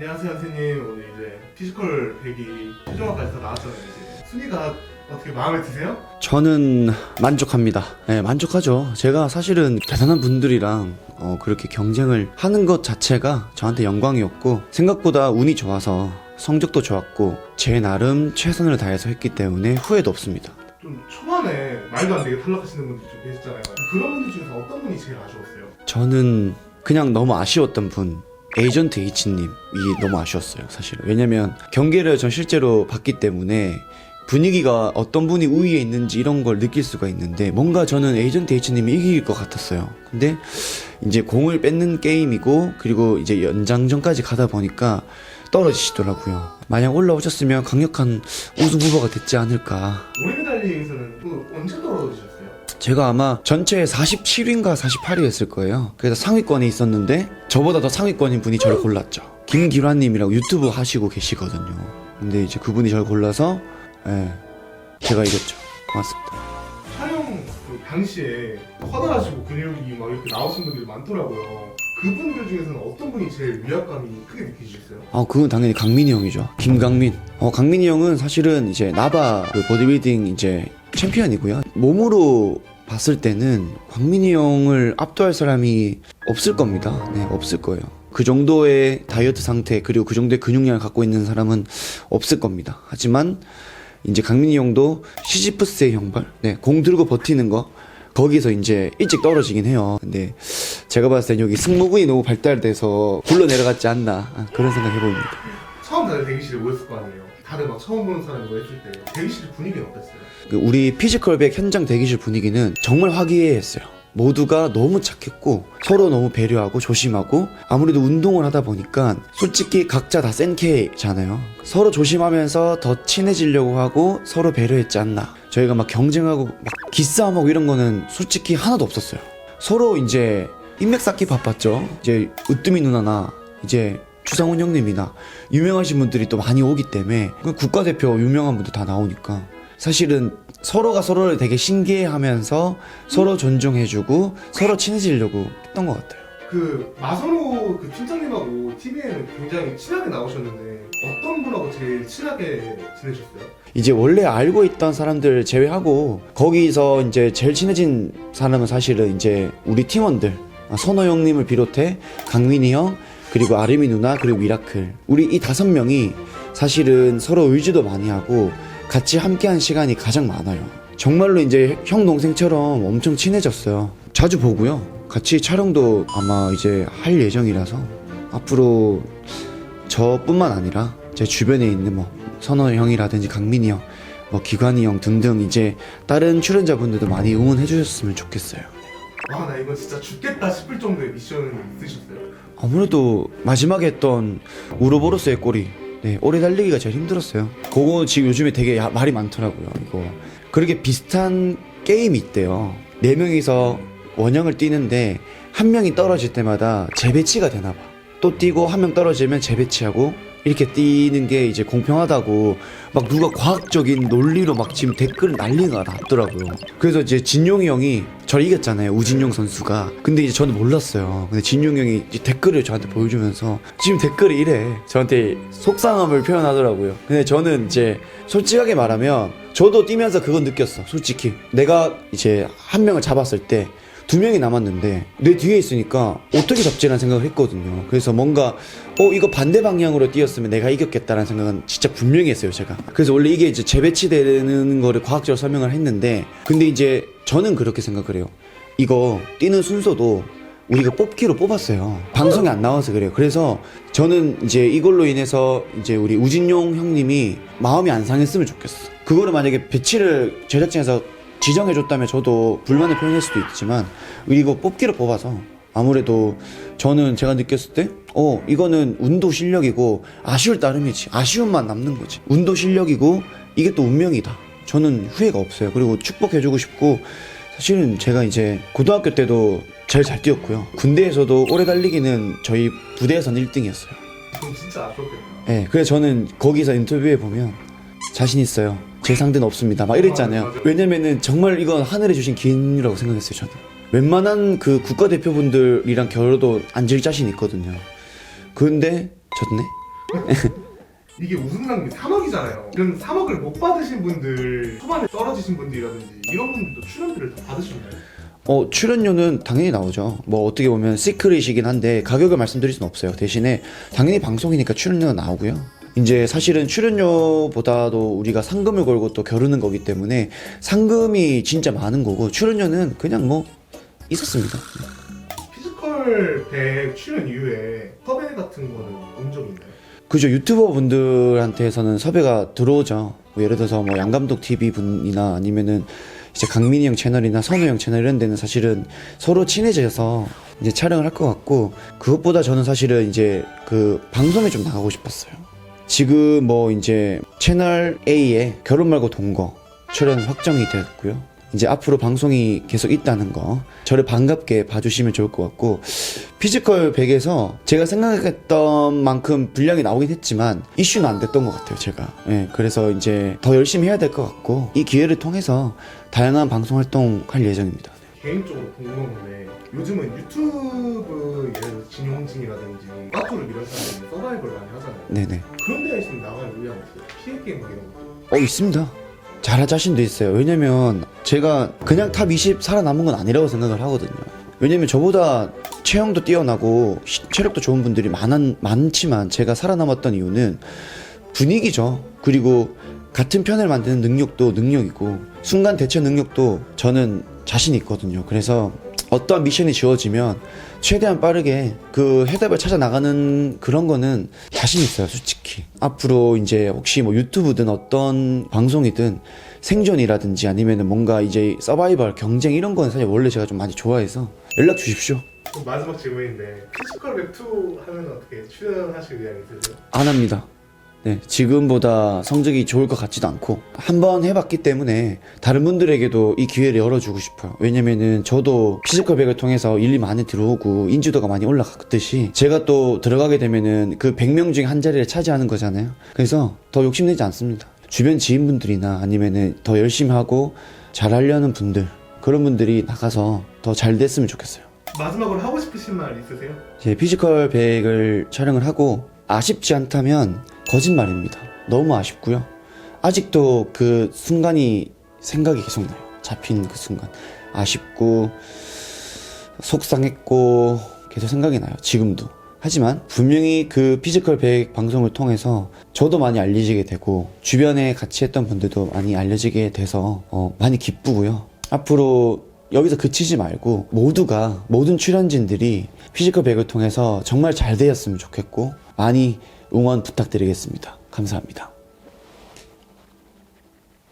안녕하세요 선생님 오늘 이제 피지컬 100이 최종화까지 다 나왔잖아요 이제 순위가 어떻게 마음에 드세요? 저는 만족합니다. 네, 만족하죠. 제가 사실은 대단한 분들이랑 어, 그렇게 경쟁을 하는 것 자체가 저한테 영광이었고 생각보다 운이 좋아서 성적도 좋았고 제 나름 최선을 다해서 했기 때문에 후회도 없습니다. 좀 초반에 말도 안 되게 탈락하시는 분들 좀 계셨잖아요 그런 분들 중에서 어떤 분이 제일 아쉬웠어요? 저는 그냥 너무 아쉬웠던 분 에이전트 H님 이 너무 아쉬웠어요 사실은. 왜냐면 경기를 전 실제로 봤기 때문에 분위기가 어떤 분이 우위에 있는지 이런 걸 느낄 수가 있는데 뭔가 저는 에이전트 H님이 이길 것 같았어요. 근데 이제 공을 뺏는 게임이고 그리고 이제 연장전까지 가다 보니까 떨어지시더라고요. 만약 올라오셨으면 강력한 우승 후보가 됐지 않을까. 올해 달리기에서는 또 언제 떨어지셨어요? 제가 아마 전체 47위인가 48위였을 거예요. 그래서 상위권에 있었는데 저보다 더 상위권인 분이 저를 골랐죠. 김기환님이라고 유튜브 하시고 계시거든요. 근데 이제 그분이 저를 골라서 예, 제가 이겼죠. 고맙습니다. 촬영 그 당시에 커다하시고 근육이 막 이렇게 나오신 분들이 많더라고요 그분들 중에서는 어떤 분이 제일 위압감이 크게 느끼셨어요? 아, 그건 당연히 강민이 형이죠. 김강민. 어, 강민이 형은 사실은 이제 나바 그 보디빌딩 이제 챔피언이고요. 몸으로 봤을 때는 광민이 형을 압도할 사람이 없을 겁니다. 네, 없을 거예요. 그 정도의 다이어트 상태 그리고 그 정도의 근육량을 갖고 있는 사람은 없을 겁니다. 하지만 이제 강민이 형도 시지프스의 형벌, 네, 공 들고 버티는 거 거기서 이제 일찍 떨어지긴 해요. 근데 제가 봤을 땐 여기 승모근이 너무 발달돼서 굴러 내려갔지 않나 아, 그런 생각 해봅니다. 처음 다들 대기실에 모였을 거 아니에요 다들 막 처음 보는 사람이 모였을 때 대기실 분위기는 어땠어요? 그 우리 피지컬백 현장 대기실 분위기는 정말 화기애애했어요. 모두가 너무 착했고 서로 너무 배려하고 조심하고 아무래도 운동을 하다 보니까 솔직히 각자 다센 K잖아요. 서로 조심하면서 더 친해지려고 하고 서로 배려했지 않나. 저희가 막 경쟁하고 막 기싸움하고 이런 거는 솔직히 하나도 없었어요. 서로 이제 인맥 쌓기 바빴죠. 이제 으뜸이 누나나 이제 추상훈 형님이나 유명하신 분들이 또 많이 오기 때문에 그 국가대표 유명한 분들 다 나오니까 사실은 서로가 서로를 되게 신기해하면서 서로 존중해주고 서로 친해지려고 했던 것 같아요. 그 마선호 그 팀장님하고 TV에는 굉장히 친하게 나오셨는데 어떤 분하고 제일 친하게 지내셨어요? 이제 원래 알고 있던 사람들 제외하고 거기서 이제 제일 친해진 사람은 사실은 이제 우리 팀원들 아, 선호 형님을 비롯해 강민이 형 그리고 아르미 누나 그리고 미라클 우리 이 다섯 명이 사실은 서로 의지도 많이 하고 같이 함께한 시간이 가장 많아요. 정말로 이제 형 동생처럼 엄청 친해졌어요. 자주 보고요. 같이 촬영도 아마 이제 할 예정이라서 앞으로 저뿐만 아니라 제 주변에 있는 뭐 선호 형이라든지 강민이 형, 뭐 기관이 형 등등 이제 다른 출연자분들도 많이 응원해 주셨으면 좋겠어요. 아나 이거 진짜 죽겠다 싶을 정도의 미션 있으셨어요? 아무래도 마지막에 했던 우로보로스의 꼬리 네, 오래 달리기가 제일 힘들었어요. 그거 지금 요즘에 되게 야- 말이 많더라고요. 이거 그렇게 비슷한 게임이 있대요. 네 명이서 원형을 뛰는데 한 명이 떨어질 때마다 재배치가 되나 봐. 또 뛰고 한 명 떨어지면 재배치하고 이렇게 뛰는 게 이제 공평하다고 막 누가 과학적인 논리로 막 지금 댓글 난리가 났더라고요. 그래서 이제 진용이 형이 저를 이겼잖아요. 우진용 선수가. 근데 이제 저는 몰랐어요. 근데 진용이 형이 이제 댓글을 저한테 보여주면서 지금 댓글이 이래. 저한테 속상함을 표현하더라고요. 근데 저는 이제 솔직하게 말하면 저도 뛰면서 그건 느꼈어. 솔직히. 내가 이제 한 명을 잡았을 때 두 명이 남았는데 내 뒤에 있으니까 어떻게 잡지라는 생각을 했거든요. 그래서 뭔가 어 이거 반대 방향으로 뛰었으면 내가 이겼겠다라는 생각은 진짜 분명히 했어요, 제가. 그래서 원래 이게 이제 재배치되는 거를 과학적으로 설명을 했는데 근데 이제 저는 그렇게 생각을 해요. 이거 뛰는 순서도 우리가 뽑기로 뽑았어요. 방송에 안 나와서 그래요. 그래서 저는 이제 이걸로 인해서 이제 우리 우진용 형님이 마음이 안 상했으면 좋겠어. 그거를 만약에 배치를 제작진에서 지정해줬다면 저도 불만을 표현할 수도 있지만 이거 뽑기로 뽑아서 아무래도 저는 제가 느꼈을 때, 어, 이거는 운도 실력이고 아쉬울 따름이지. 아쉬움만 남는 거지. 운도 실력이고 이게 또 운명이다. 저는 후회가 없어요. 그리고 축복해주고 싶고 사실은 제가 이제 고등학교 때도 제일 잘 뛰었고요. 군대에서도 오래 달리기는 저희 부대에선 1등이었어요. 그럼 진짜 아쉬웠겠네요 네, 그래서 저는 거기서 인터뷰에 보면 자신 있어요. 제 상대는 없습니다. 막 이랬잖아요. 왜냐면은 정말 이건 하늘에 주신 기회라고 생각했어요. 저는 웬만한 그 국가대표분들이랑 겨뤄도 앉을 자신 있거든요. 근데 졌네. 이게 우승상금이 3억이잖아요. 그럼 3억을 못 받으신 분들, 초반에 떨어지신 분들이라든지 이런 분들도 출연료를 다 받으셨나요? 어, 출연료는 당연히 나오죠. 뭐 어떻게 보면 시크릿이긴 한데 가격을 말씀드릴 수는 없어요. 대신에 당연히 방송이니까 출연료는 나오고요. 이제 사실은 출연료보다도 우리가 상금을 걸고 또 겨루는 거기 때문에 상금이 진짜 많은 거고 출연료는 그냥 뭐 있었습니다. 피지컬 100 출연 이후에 섭외 같은 거는 온 적 있나요? 그죠 유튜버 분들한테서는 섭외가 들어오죠. 뭐 예를 들어서 뭐 양감독 TV 분이나 아니면은 이제 강민이 형 채널이나 선우 형 채널 이런 데는 사실은 서로 친해져서 이제 촬영을 할 것 같고 그것보다 저는 사실은 이제 그 방송에 좀 나가고 싶었어요. 지금 뭐 이제 채널 A에 결혼 말고 동거 출연 확정이 됐고요. 이제 앞으로 방송이 계속 있다는 거 저를 반갑게 봐주시면 좋을 것 같고 피지컬 100에서 제가 생각했던 만큼 분량이 나오긴 했지만 이슈는 안 됐던 것 같아요 제가 예, 그래서 이제 더 열심히 해야 될 것 같고 이 기회를 통해서 다양한 방송 활동 할 예정입니다 개인적으로 궁금한 건데 요즘은 유튜브 예를 들어 진용진이라든지 빠꾸를 이런 사람들이 서바이벌 많이 하잖아요. 네네 그런 데에 있으면 나갈 의향 없어요. 피해 게임 막 이런 거. 어 있습니다 잘할 자신도 있어요 왜냐면 제가 그냥 탑 20 살아남은 건 아니라고 생각을 하거든요 왜냐면 저보다 체형도 뛰어나고 시- 체력도 좋은 분들이 많, 많지만 제가 살아남았던 이유는 분위기죠 그리고 같은 편을 만드는 능력도 능력이고 순간 대처 능력도 저는 자신 있거든요 그래서 어떠한 미션이 지어지면 최대한 빠르게 그 해답을 찾아 나가는 그런 거는 자신 있어요, 솔직히. 앞으로 이제 혹시 뭐 유튜브든 어떤 방송이든 생존이라든지 아니면은 뭔가 이제 서바이벌 경쟁 이런 거는 사실 원래 제가 좀 많이 좋아해서 연락 주십시오. 그럼 마지막 질문인데 피지컬 102 하면 어떻게 출연하실 의향 있으세요? 안 합니다. 네, 지금보다 성적이 좋을 것 같지도 않고 한번 해봤기 때문에 다른 분들에게도 이 기회를 열어주고 싶어요. 왜냐면은 저도 피지컬 백을 통해서 일이 많이 들어오고 인지도가 많이 올라갔듯이 제가 또 들어가게 되면은 그 100명 중에 한 자리를 차지하는 거잖아요. 그래서 더 욕심내지 않습니다. 주변 지인분들이나 아니면은 더 열심히 하고 잘하려는 분들 그런 분들이 나가서 더 잘 됐으면 좋겠어요. 마지막으로 하고 싶으신 말 있으세요? 제 피지컬 100을 촬영을 하고 아쉽지 않다면 거짓말입니다. 너무 아쉽고요. 아직도 그 순간이 생각이 계속 나요. 잡힌 그 순간. 아쉽고 속상했고 계속 생각이 나요. 지금도. 하지만 분명히 그 피지컬 100 방송을 통해서 저도 많이 알려지게 되고 주변에 같이 했던 분들도 많이 알려지게 돼서 어, 많이 기쁘고요. 앞으로 여기서 그치지 말고 모두가 모든 출연진들이 피지컬 100을 통해서 정말 잘 되었으면 좋겠고 많이 응원 부탁드리겠습니다. 감사합니다.